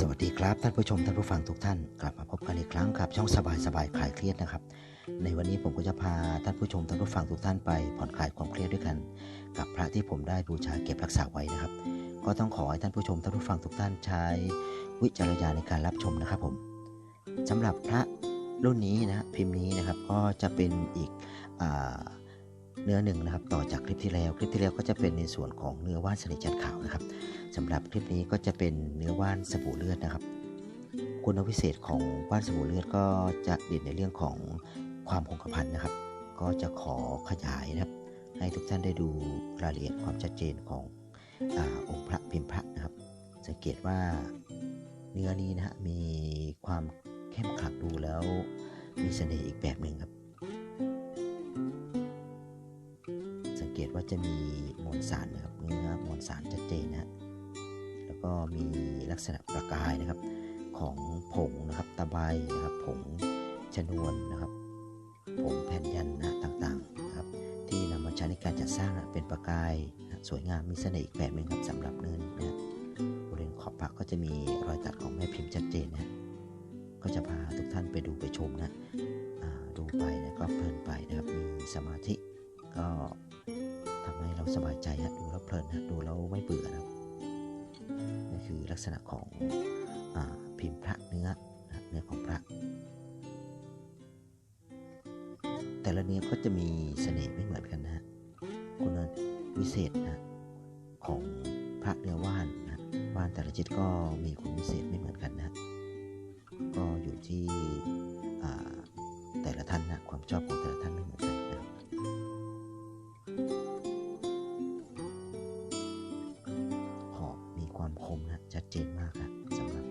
สวัสดีครับท่านผู้ชมท่านผู้ฟังทุกท่านกลับมาพบกันอีกครั้งกับช่องสบายสบายคลายเครียดนะครับ ในวันนี้ผมก็จะพาท่านผู้ชมท่านผู้ฟังทุกท่านไปผ่อนคลายความเครียดด้วยกัน กับพระที่ผมได้บูชาเก็บรักษาไว้นะครับ ก็ต้องขอให้ท่านผู้ชมท่านผู้ฟังทุกท่านใช้วิจารณญาณในการรับชมนะครับผมสำหรับพระรุ่นนี้นะพิมพ์นี้นะครับก็จะเป็นอีกอา เนื้อหนึ่งนะครับต่อจากคลิปที่แล้ว คลิปที่แล้วก็จะเป็นในส่วนของเนื้อว่านสนิทจันทร์ขาวนะครับสำหรับคลิปนี้ก็จะเป็นเนื้อว่านสบู่เลือดนะครับ คุณวิเศษของว่านสบู่เลือดก็จะเด่นในเรื่องของความคงกระพันนะครับ ก็จะขอขยายนะครับ ให้ทุกท่านได้ดูรายละเอียดความชัดเจนของอองค์พระพิมพ์พระนะครับ สังเกตว่าเนื้อนี้นะฮะมีความเข้มขลังดูแล้วมีเสน่ห์อีกแบบหนึ่งครับ กตว่าจะมีมวลสารนะครับเนื้อมวลสารชัดเจนนะแล้วก็มีลักษณะประกายนะครับของผงนะครับตะไบนะครับผงชนวนนะครับผงแผ่นยันนะต่างๆนะครับ ที่นำมาใช้ในการจัดสร้างนะเป็นประกายนะสวยงามมีเสน่ห์อีกแบบหนึ่งครับสำหรับเนื้อนี้นะบริเวณขอบปากก็จะมีรอยตัดของแม่พิมพ์ชัดเจนนะก็จะพาทุกท่านไปดูไปชมนะดูไปนะก็เพลินไปนะครับมีสมาธิก็ สบายใจฮะดูแล้วเพลินฮะดูแล้วไม่เบื่อนะครับนี่คือลักษณะของอพิมพ์พระเนื้อนะเนื้อของพระ แต่ละเนื้อก็จะมีเสน่ห์ไม่เหมือนกันนะฮะคุณวิเศษนะของพระเนื้อว่านนะว่านแต่ละชนิดก็มีคุณวิเศษไม่เหมือนกันนะก็อยู่ที่แต่ละท่านนะความชอบของแต่ละท่านไม่เหมือนกันนะครับ ชัดเจนมากนะสำหรับ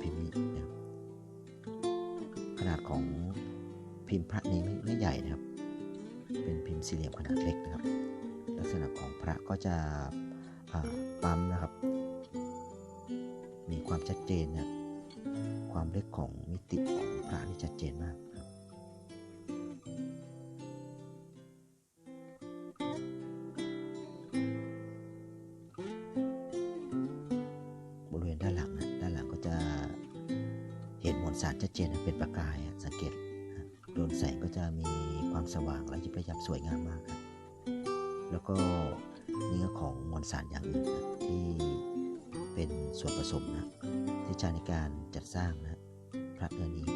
พิมพ์นี้นะครับขนาดของพิมพ์พระนี้ไม่ไม่ใหญ่นะครับ เป็นพิมพ์สี่เหลี่ยมขนาดเล็กนะครับ ลักษณะของพระก็จะปั๊มนะครับ มีความชัดเจนนะความเล็กของมิติของพระนี่ชัดเจนมาก สารชัดเจนเป็นประกายสังเกตโดนแสงก็จะมีความสว่างและยิบระยับสวยงามมากครับแล้วก็เนื้อของมวลสารอย่างอื่นนะที่เป็นส่วนผสมนะที่ใช้ในการจัดสร้างนะพระเนื้อนี้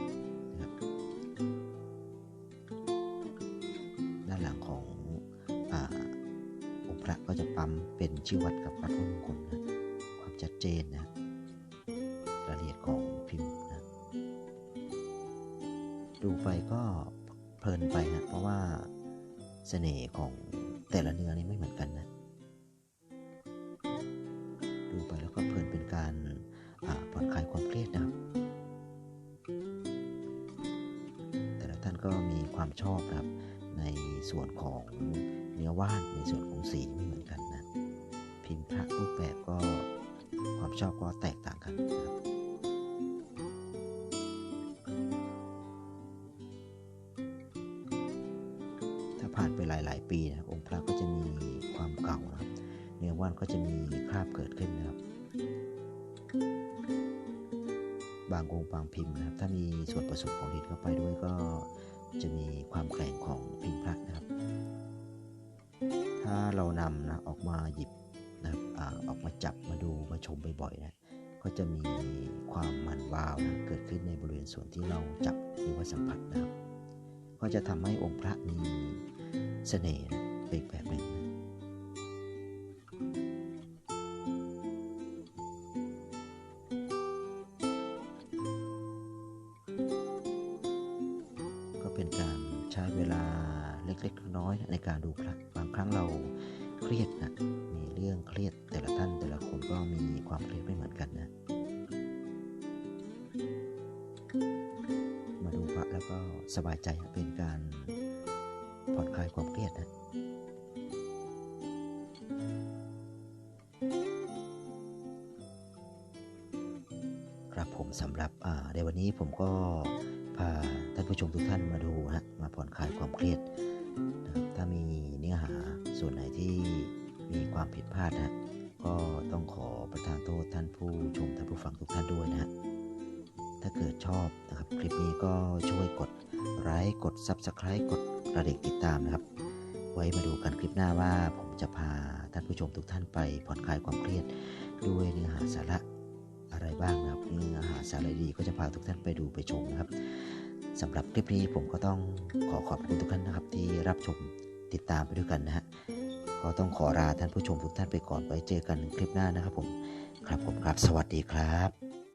นะครับด้านหลังของอองค์พระก็จะปั๊มเป็นชื่อวัดกับวัดพระมงคลนะความชัดเจนนะรายละเอียดของพิมพ์ ดูไปก็เพลินไปนะเพราะว่าเสน่ห์ของแต่ละเนื้อนี่ไม่เหมือนกันนะ ดูไปแล้วก็เพลินเป็นการผ่อนคลายความเครียดนะครับ แต่ละท่านก็มีความชอบครับในส่วนของเนื้อว่านในส่วนของสีไม่เหมือนกันนะ พิมพ์พระรูปแบบก็ความชอบก็แตกต่างกันนะครับ ผ่านไปหลาย ๆ ปีนะครับองค์พระก็จะมีความเก่านะครับเนื้อว่านก็จะมีคราบเกิดขึ้นนะครับ บางองค์บางพิมพ์นะครับ ถ้ามีส่วนผสมของดินเข้าไปด้วยก็จะมีความแข็งของพิมพ์พระนะครับ ถ้าเรานำนะออกมาหยิบนะครับอออกมาจับมาดูมาชมบ่อย ๆ นะ ก็จะมีความมันวาวนะเกิดขึ้นในบริเวณส่วนที่เราจับหรือว่าสัมผัสนะครับ ก็จะทำให้องค์พระมี เสน่ห์นะเป็นอีกแบบหนึ่งก็เป็นการใช้เวลาเล็กๆ น้อยๆในการดูพระบางครั้งเราเครียดนะมีเรื่องเครียดแต่ละท่านแต่ละคนก็มีความเครียดไม่เหมือนกันนะมาดูพระแล้วก็สบายใจเป็นการ ผ่อนคลายความเครียดนะครับผมสำหรับอ่าในวันนี้ผมก็พาท่านผู้ชมทุกท่านมาดูฮะมาผ่อนคลายความเครียดนะครับถ้ามีเนื้อหาส่วนไหนที่มีความผิดพลาดนะก็ต้องขอประทานโทษท่านผู้ชมท่านผู้ฟังทุกท่านด้วยนะฮะถ้าเกิดชอบนะครับคลิปนี้ก็ช่วยกดไลค์กด Subscribe กด ระดิ่งติดตามนะครับ ไว้มาดูกันคลิปหน้าว่าผมจะพาท่านผู้ชมทุกท่านไปผ่อนคลายความเครียดด้วยเนื้อหาสาระอะไรบ้างนะครับเนื้อหาสาระดีก็จะพาทุกท่านไปดูไปชมนะครับสำหรับคลิปนี้ผมก็ต้องขอขอบคุณทุกท่านนะครับ ที่รับชมติดตามไปด้วยกันนะฮะก็ต้องขอลาท่านผู้ชมทุกท่านไปก่อนไว้เจอกันคลิปหน้านะครับผมครับผมครับ สวัสดีครับ